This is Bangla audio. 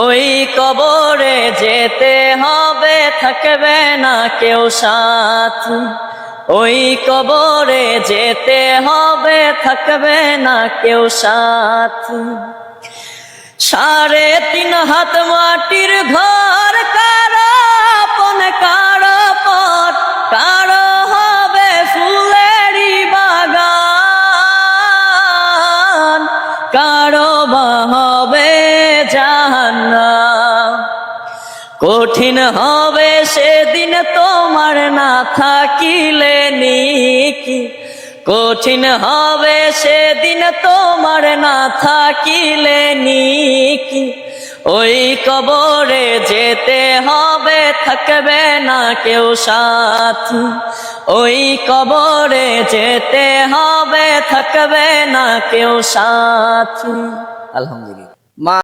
ওই কবরে যেতে হবে, থাকবে না কেউ সাথ। ওই কবরে যেতে হবে, থাকবে না কেউ সাথ। সাড়ে তিন হাত মাটির ঘর, কারও আপন, কারও পর কারও হবে ফুলেরই বাগান। কারও বা হবে কঠিন হবে সেদিন তোমার না থাকিলে নিকি। কঠিন হবে সেদিন তোমার না থাকিলে নিকি। ওই কবরে যেতে হবে, থাকবে না কেউ সাথী। ওই কবরে যেতে হবে, থাকবে না কেউ সাথী। আলহামদুলিল্লাহ।